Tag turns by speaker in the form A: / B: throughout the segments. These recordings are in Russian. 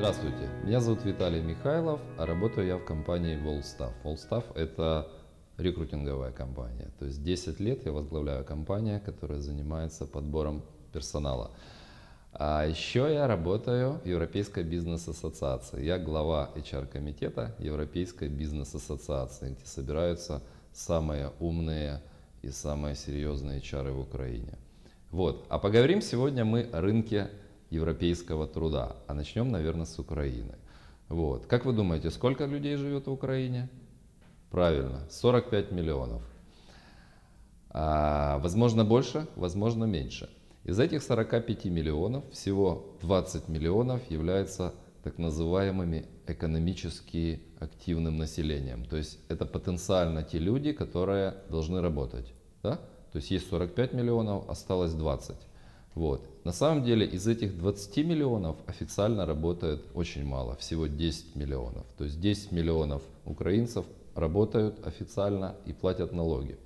A: Здравствуйте, меня зовут Виталий Михайлов, а работаю я в компании Volstaff. Volstaff – это рекрутинговая компания. То есть 10 лет я возглавляю компанию, которая занимается подбором персонала. А еще я работаю в Европейской бизнес-ассоциации. Я глава HR-комитета Европейской бизнес-ассоциации, где собираются самые умные и самые серьезные HR в Украине. Вот. А поговорим сегодня мы о рынке европейского труда. А начнем, наверное, с Украины. Вот. Как вы думаете, сколько людей живет в Украине? Правильно, 45 миллионов. А, возможно больше, возможно меньше. Из этих 45 миллионов всего 20 миллионов являются так называемыми экономически активным населением. То есть это потенциально те люди, которые должны работать. Да? То есть есть 45 миллионов, осталось 20. Вот. На самом деле из этих 20 миллионов официально работает очень мало, всего 10 миллионов. То есть 10 миллионов украинцев работают официально и платят налоги.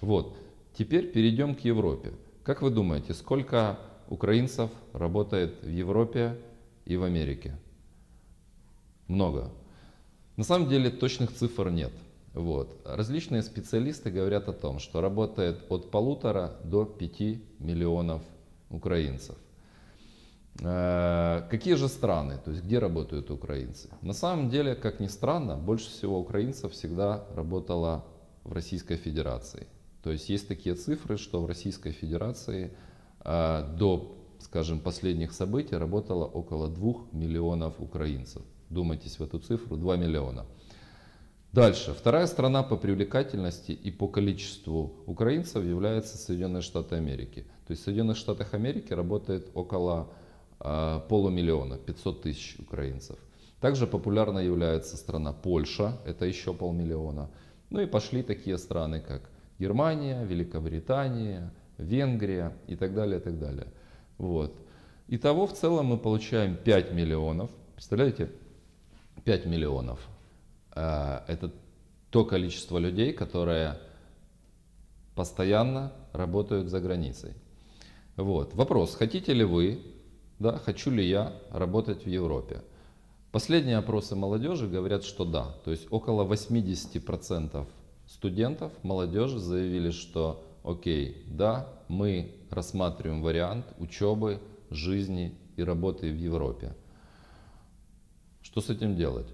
A: Вот. Теперь перейдем к Европе. Как вы думаете, сколько украинцев работает в Европе и в Америке? Много. На самом деле точных цифр нет. Вот. Различные специалисты говорят о том, что работает от полутора до пяти миллионов украинцев. Э, какие же страны, то есть где работают украинцы? На самом деле, как ни странно, больше всего украинцев всегда работало в Российской Федерации. То есть есть такие цифры, что в Российской Федерации э, до, скажем, последних событий работало около 2 миллионов украинцев. Думайтесь в эту цифру, 2 миллиона. Дальше. Вторая страна по привлекательности и по количеству украинцев является Соединенные Штаты Америки. То есть в Соединенных Штатах Америки работает около э, полумиллиона, 500 тысяч украинцев. Также популярна является страна Польша, это еще полмиллиона. Ну и пошли такие страны, как Германия, Великобритания, Венгрия и так далее, и так далее. Вот. Итого в целом мы получаем 5 миллионов. Представляете? 5 миллионов. Э, это то количество людей, которые постоянно работают за границей. Вот. Вопрос, хотите ли вы, да, хочу ли я работать в Европе? Последние опросы молодежи говорят, что да. То есть около 80% студентов, молодежи заявили, что окей, да, мы рассматриваем вариант учебы, жизни и работы в Европе. Что с этим делать?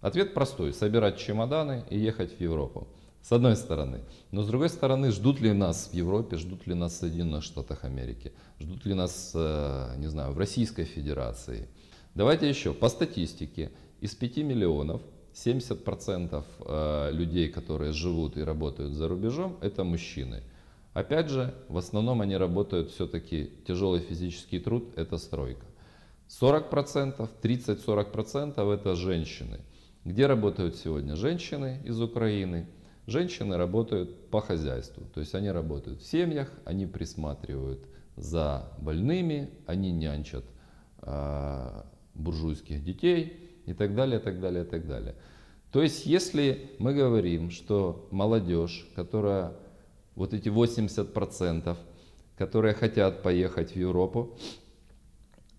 A: Ответ простой. Собирать чемоданы и ехать в Европу. С одной стороны. Но с другой стороны, ждут ли нас в Европе, ждут ли нас в Соединенных Штатах Америки, ждут ли нас, э, не знаю, в Российской Федерации. Давайте еще, по статистике, из 5 миллионов 70% э, людей, которые живут и работают за рубежом, это мужчины. Опять же, в основном они работают все-таки тяжелый физический труд, это стройка. 40%, 30-40% это женщины. Где работают сегодня женщины из Украины? Женщины работают по хозяйству, то есть они работают в семьях, они присматривают за больными, они нянчат э, буржуйских детей и так далее, так далее, так далее. То есть если мы говорим, что молодежь, которая вот эти 80%, которые хотят поехать в Европу,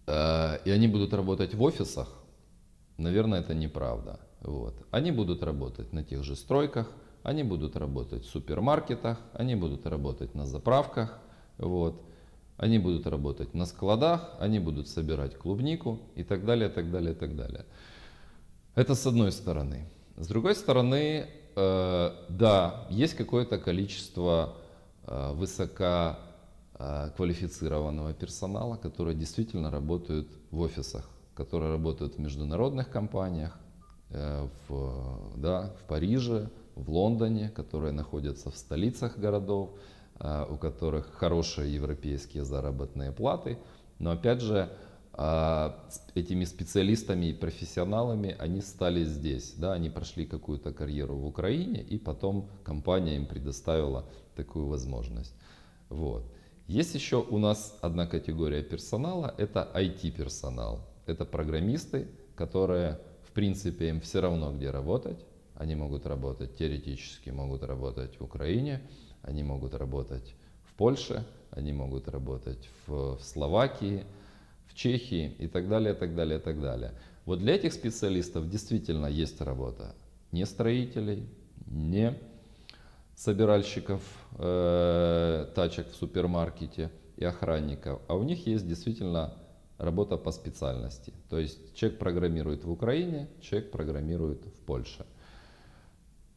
A: э, и они будут работать в офисах, наверное, это неправда. Вот. Они будут работать на тех же стройках, они будут работать в супермаркетах, они будут работать на заправках, вот. они будут работать на складах, они будут собирать клубнику и так далее, так далее, так далее. Это с одной стороны. С другой стороны, э, да, есть какое-то количество э, высококвалифицированного э, персонала, которые действительно работают в офисах, которые работают в международных компаниях, Э, в, да, в Париже, в Лондоне, которые находятся в столицах городов, э, у которых хорошие европейские заработные платы. Но опять же, э, этими специалистами и профессионалами они стали здесь. Да, они прошли какую-то карьеру в Украине, и потом компания им предоставила такую возможность. Вот. Есть еще у нас одна категория персонала, это IT-персонал. Это программисты, которые в принципе, им все равно, где работать. Они могут работать теоретически, могут работать в Украине, они могут работать в Польше, они могут работать в, Словакии, в Чехии и так далее, так далее, так далее. Вот для этих специалистов действительно есть работа. Не строителей, не собиральщиков э, тачек в супермаркете и охранников, а у них есть действительно работа по специальности. То есть человек программирует в Украине, человек программирует в Польше.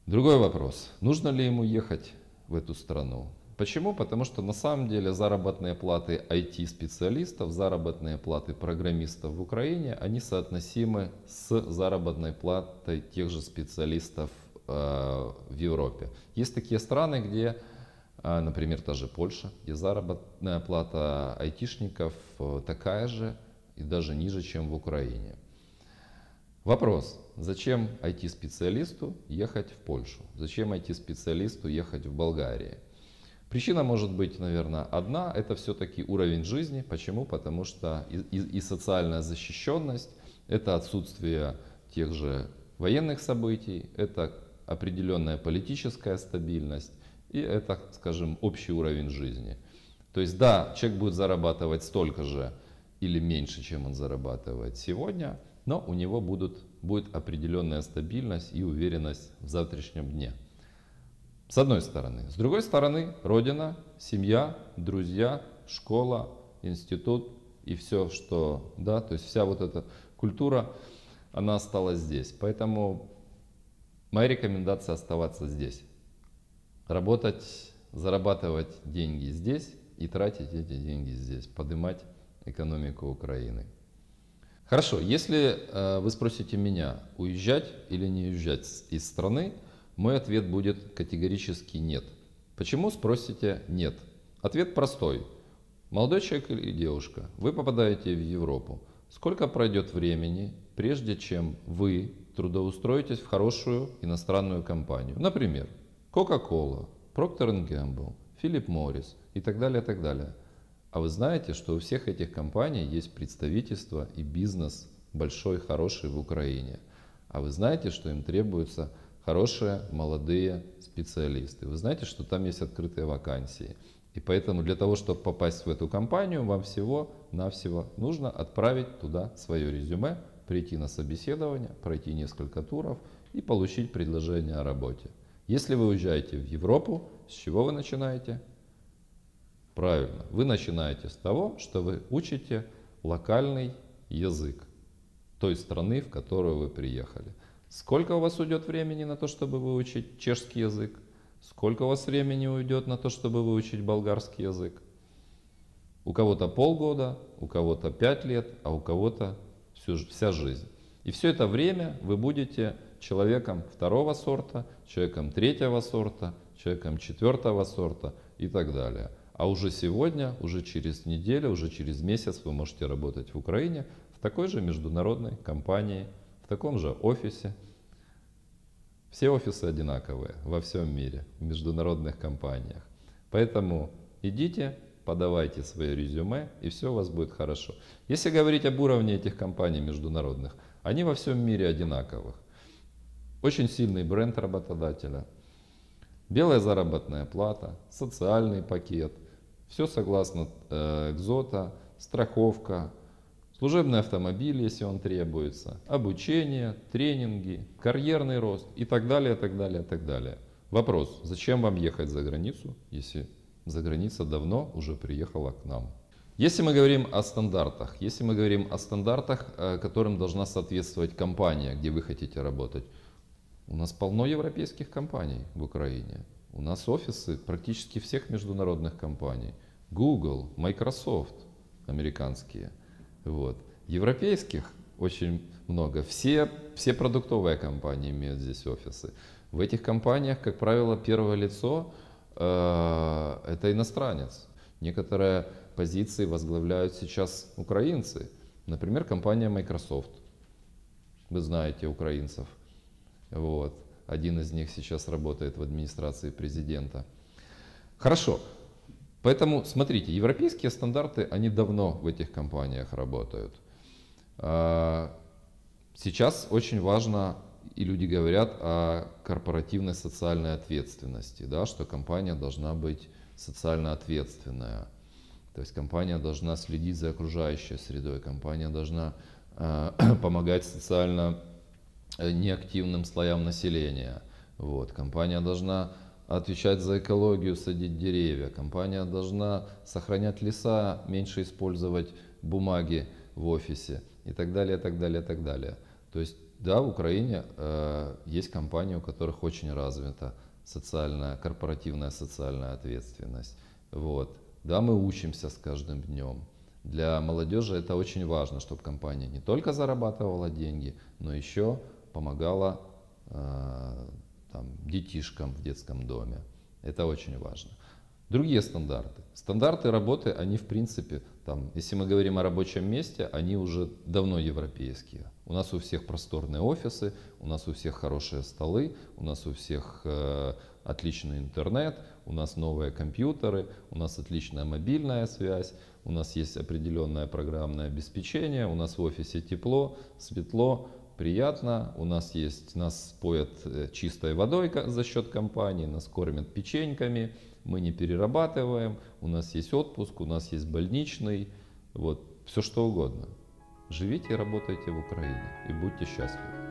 A: Другой вопрос. Нужно ли ему ехать в эту страну? Почему? Потому что на самом деле заработные платы IT-специалистов, заработные платы программистов в Украине, они соотносимы с заработной платой тех же специалистов э, в Европе. Есть такие страны, где, э, например, та же Польша, где заработная плата айтишников э, такая же и даже ниже, чем в Украине. Вопрос, зачем IT-специалисту ехать в Польшу? Зачем IT-специалисту ехать в Болгарию? Причина может быть, наверное, одна, это все-таки уровень жизни. Почему? Потому что и, и, и социальная защищенность, это отсутствие тех же военных событий, это определенная политическая стабильность и это, скажем, общий уровень жизни. То есть да, человек будет зарабатывать столько же или меньше, чем он зарабатывает сегодня, но у него будут, будет определенная стабильность и уверенность в завтрашнем дне. С одной стороны. С другой стороны, родина, семья, друзья, школа, институт и все, что, да, то есть вся вот эта культура, она осталась здесь. Поэтому моя рекомендация оставаться здесь. Работать, зарабатывать деньги здесь и тратить эти деньги здесь, поднимать экономику Украины. Хорошо, если э, вы спросите меня, уезжать или не уезжать из страны, мой ответ будет категорически нет. Почему, спросите, нет? Ответ простой. Молодой человек или девушка, вы попадаете в Европу. Сколько пройдет времени, прежде чем вы трудоустроитесь в хорошую иностранную компанию? Например, Coca-Cola, Procter Gamble, Philip Morris и так далее, и так далее. А вы знаете, что у всех этих компаний есть представительство и бизнес большой, хороший в Украине. А вы знаете, что им требуется хорошие молодые специалисты. Вы знаете, что там есть открытые вакансии. И поэтому для того, чтобы попасть в эту компанию, вам всего-навсего нужно отправить туда свое резюме, прийти на собеседование, пройти несколько туров и получить предложение о работе. Если вы уезжаете в Европу, с чего вы начинаете? Правильно, вы начинаете с того, что вы учите локальный язык той страны, в которую вы приехали. Сколько у вас уйдет времени на то, чтобы выучить чешский язык? Сколько у вас времени уйдет на то, чтобы выучить болгарский язык? У кого-то полгода, у кого-то пять лет, а у кого-то всю, вся жизнь. И все это время вы будете человеком второго сорта, человеком третьего сорта, человеком четвертого сорта и так далее. А уже сегодня, уже через неделю, уже через месяц вы можете работать в Украине в такой же международной компании, в таком же офисе. Все офисы одинаковые во всем мире, в международных компаниях. Поэтому идите, подавайте свое резюме, и все у вас будет хорошо. Если говорить об уровне этих компаний международных, они во всем мире одинаковых. Очень сильный бренд работодателя, белая заработная плата, социальный пакет, все согласно э, экзота, страховка, Служебный автомобиль, если он требуется, обучение, тренинги, карьерный рост и так далее, так далее, так далее. Вопрос, зачем вам ехать за границу, если за граница давно уже приехала к нам? Если мы говорим о стандартах, если мы говорим о стандартах, э, которым должна соответствовать компания, где вы хотите работать, у нас полно европейских компаний в Украине. У нас офисы практически всех международных компаний. Google, Microsoft американские – вот. Европейских очень много. Все, все продуктовые компании имеют здесь офисы. В этих компаниях, как правило, первое лицо э, это иностранец. Некоторые позиции возглавляют сейчас украинцы. Например, компания Microsoft. Вы знаете украинцев. Вот. Один из них сейчас работает в администрации президента. Хорошо. Поэтому, смотрите, европейские стандарты, они давно в этих компаниях работают. А, сейчас очень важно, и люди говорят о корпоративной социальной ответственности, да, что компания должна быть социально ответственная. То есть компания должна следить за окружающей средой, компания должна э, помогать социально неактивным слоям населения. Вот. Компания должна отвечать за экологию, садить деревья. Компания должна сохранять леса, меньше использовать бумаги в офисе и так далее, так далее, так далее. То есть, да, в Украине э, есть компании, у которых очень развита социальная, корпоративная социальная ответственность. Вот. Да, мы учимся с каждым днем. Для молодежи это очень важно, чтобы компания не только зарабатывала деньги, но еще помогала э, там, детишкам в детском доме. Это очень важно. Другие стандарты. Стандарты работы, они в принципе, там, если мы говорим о рабочем месте, они уже давно европейские. У нас у всех просторные офисы, у нас у всех хорошие столы, у нас у всех э, отличный интернет, у нас новые компьютеры, у нас отличная мобильная связь, у нас есть определенное программное обеспечение, у нас в офисе тепло, светло, приятно, у нас есть, нас поят э, чистой водой за счет компании, нас кормят печеньками, мы не перерабатываем, у нас есть отпуск, у нас есть больничный, вот, все что угодно. Живите и работайте в Украине и будьте счастливы.